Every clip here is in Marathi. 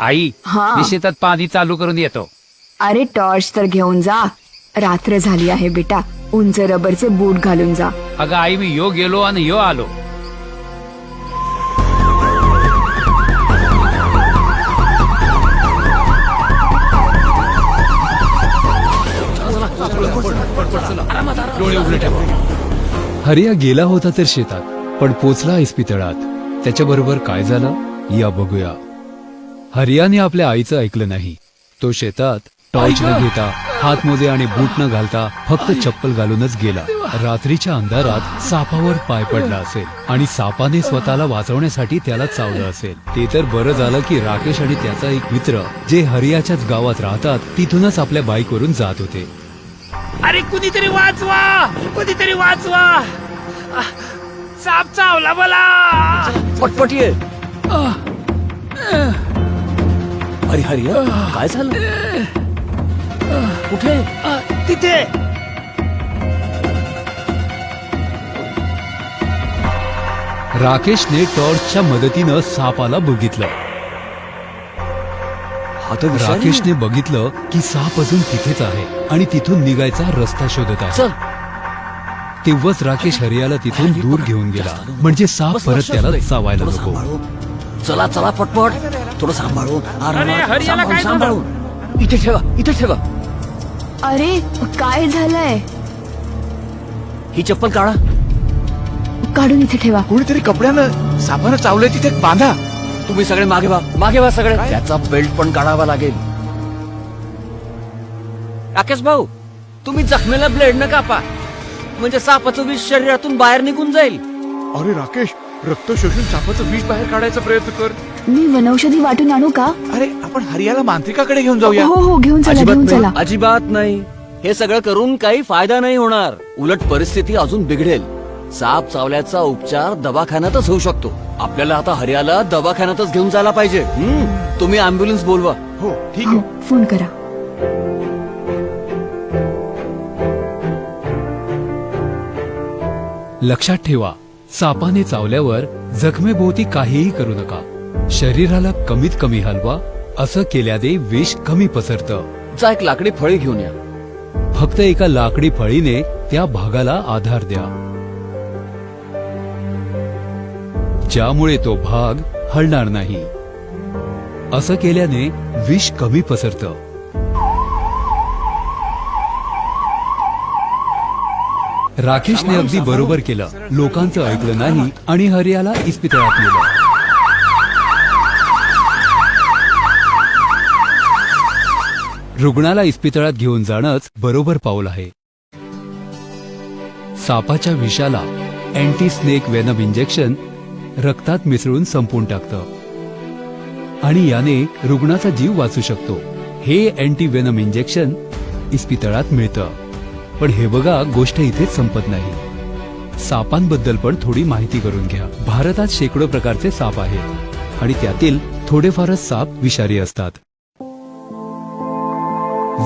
आई हा. मी शेतात पाणी चालू करून येतो. अरे टॉर्च तर घेऊन जा. रात्र झाली आहे बेटा. उंच रबरचे बूट घालून जा. अगं आई मी यो गेलो आणि यो आलो. डोळे उघडे ठेवा हरिया गेला होता तर शेतात पण पोचला इस्पितळात त्याच्याबरोबर काय झालं? या बघूया. हरियाने आपल्या आईचं ऐकलं नाही. तो शेतात टॉर्च न घेता हातमोजे आणि बूट न घालता फक्त चप्पल घालूनच गेला. रात्रीच्या अंधारात सापावर पाय पडला असेल आणि सापाने स्वतःला वाचवण्यासाठी त्याला चावलं असेल. ते तर बरं झालं की राकेश आणि त्याचा एक मित्र जे हरियाच्याच गावात राहतात तिथूनच आपल्या बाईकवरून जात होते. अरे कुणीतरी वाचवा! कुणीतरी वाचवा! साप चावला मला! पटपट ये हरी हरी काय झालं? कुठे? तिथे. राकेशने टॉर्चच्या मदतीनं सापाला बघितलं. आहे. राकेशने बघितलं की साप अजून तिथेच आहे आणि तिथून निघायचा रस्ता शोधत आहे. चल. तेव्हाच राकेश हरियाला तिथून दूर घेऊन गेला. म्हणजे साप परत त्याला. चावायला नको. चला चला पटपट. थोडं सांभाळून आरामात, हरियाला सांभाळून, काय झालं? सांभाळून. इथे ठेवा इथे ठेवा. अरे काय झालंय? ही चप्पल काढा. काढून इथे ठेवा. कोणीतरी कपड्यानं सापानं चावलंय तिथे बांधा. तुम्ही सगळे मागे व्हा. मागे व्हा सगळे. त्याचा बेल्ट पण काढावा लागेल. राकेश भाऊ तुम्ही जखमेला ब्लेड न कापा. म्हणजे सापाचं विष शरीरातून बाहेर निघून जाईल. अरे राकेश रक्त शोषून सापाचं विष बाहेर काढायचा प्रयत्न कर. मी वनौषधी वाटून आणू का? अरे आपण हरियाला मांत्रिकाकडे घेऊन जाऊया. हो हो घेऊन चला अजिबात घेऊन नाही चला. अजिबात नाही. हे सगळं करून काही फायदा नाही होणार. उलट परिस्थिती अजून बिघडेल. साप चावल्याचा उपचार दवाखान्यातच होऊ शकतो. आपल्याला आता हरियाला दवाखान्यातच घेऊन जायला पाहिजे. हम्म, तुम्ही अँब्युलन्स बोलवा. हो ठीक हो आहे. फोन करा. लक्षात ठेवा सापाने चावल्यावर जखमेभोवती काहीही करू नका. शरीराला कमीत कमी हलवा असं केल्याने विष कमी पसरतं. जा एक लाकडी फळी घेऊन या. फक्त एका लाकडी फळीने त्या भागाला आधार द्या. ज्यामुळे तो भाग हलणार नाही. असं केल्याने विष कमी पसरतं. राकेशने अगदी बरोबर केलं. लोकांचं ऐकलं नाही आणि हरियाला इस्पितळात नेलं. रुग्णाला इस्पितळात घेऊन जाणंच बरोबर पाऊल आहे. सापाच्या विषाला अँटी स्नेक वेनम इंजेक्शन रक्तात मिसळून संपून टाकतं. आणि याने रुग्णाचा जीव वाचू शकतो. हे अँटी वेनम इंजेक्शन इस्पितळात मिळतं. पण हे बघा गोष्ट इथेच संपत नाही. सापांबद्दल पण थोडी माहिती करून घ्या. भारतात शेकडो प्रकारचे साप आहेत आणि त्यातील थोडेफारच साप विषारी असतात.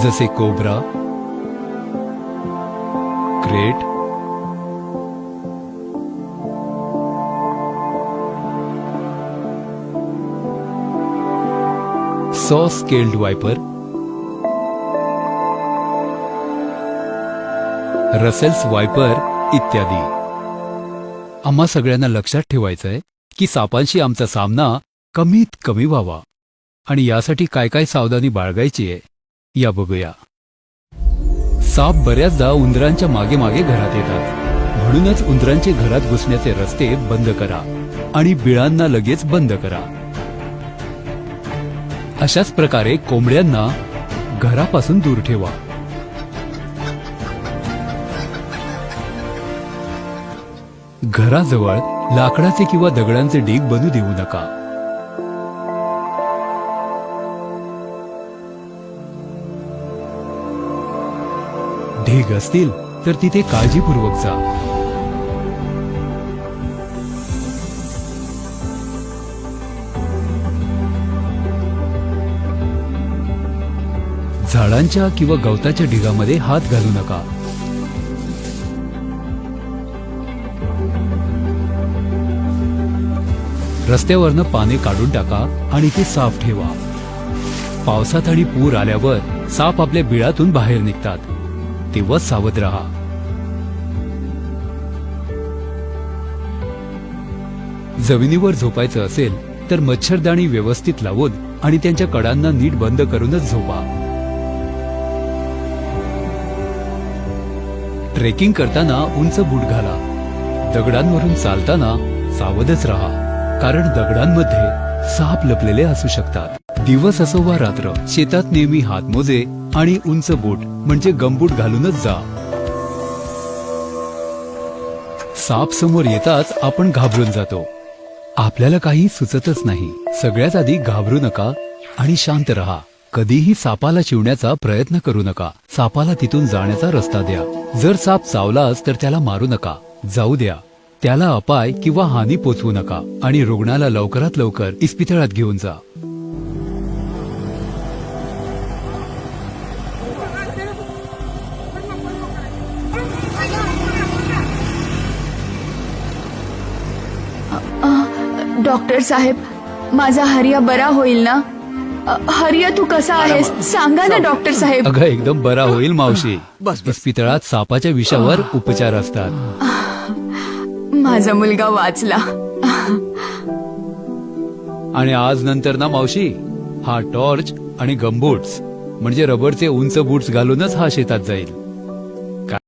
जसे cobra krait saw scaled viper Russell's viper इत्यादी. आम्हा सगळ्यांना लक्षात ठेवायचंय की सापांशी आमचा सामना कमीत कमी व्हावा. आणि यासाठी काय काय सावधानी बाळगायची आहे या बघूया. साप बऱ्याचदा उंदरांच्या मागे मागे घरात येतात. म्हणूनच उंदरांचे घरात घुसण्याचे रस्ते बंद करा आणि बिळांना लगेच बंद करा. अशाच प्रकारे कोंबड्यांना घरापासून दूर ठेवा. घराजवळ लाकडाचे किंवा दगडांचे ढीग बनू देऊ नका. ढीग असतील तर तिथे काळजीपूर्वक जा. झाडांच्या किंवा गवताच्या ढिगामध्ये हात घालू नका. रस्त्यावरनं पाने काढून टाका आणि ते साफ ठेवा. पावसात आणि पूर आल्यावर साप आपल्या बिळातून बाहेर निघतात. तेव्हा सावध राहा. जमिनीवर झोपायचं असेल तर मच्छरदाणी व्यवस्थित लावून आणि त्यांच्या कडांना नीट बंद करूनच झोपा. ट्रेकिंग करताना उंच बूट घाला. दगडांवरून चालताना सावधच राहा. कारण दगडांमध्ये साप लपलेले असू शकतात. दिवस असो वा रात्र शेतात नेहमी हातमोजे आणि उंच बूट म्हणजे गमबूट घालूनच जा. साप समोर येताच आपण घाबरून जातो. आपल्याला काही सुचतच नाही. सगळ्यात आधी घाबरू नका आणि शांत राहा. कधीही सापाला चिवण्याचा प्रयत्न करू नका. सापाला तिथून जाण्याचा रस्ता द्या. जर साप चावलाच तर त्याला मारू नका. जाऊ द्या. त्याला अपाय किंवा हानी पोचवू नका आणि रुग्णाला लवकरात लवकर इस्पितळात घेऊन जा. डॉक्टर साहेब माझा हरिया बरा होईल ना? अ, हरिया तू कसा आहेस? सांगा ना डॉक्टर साहेब. अगं एकदम बरा होईल मावशी. इस्पितळात सापाच्या विषावर उपचार असतात. माझा मुलगा वाचला. आणि आज नंतर ना मावशी हा टॉर्च आणि गमबूट्स म्हणजे रबरचे उंच बूट्स घालूनच हा शेतात जाईल.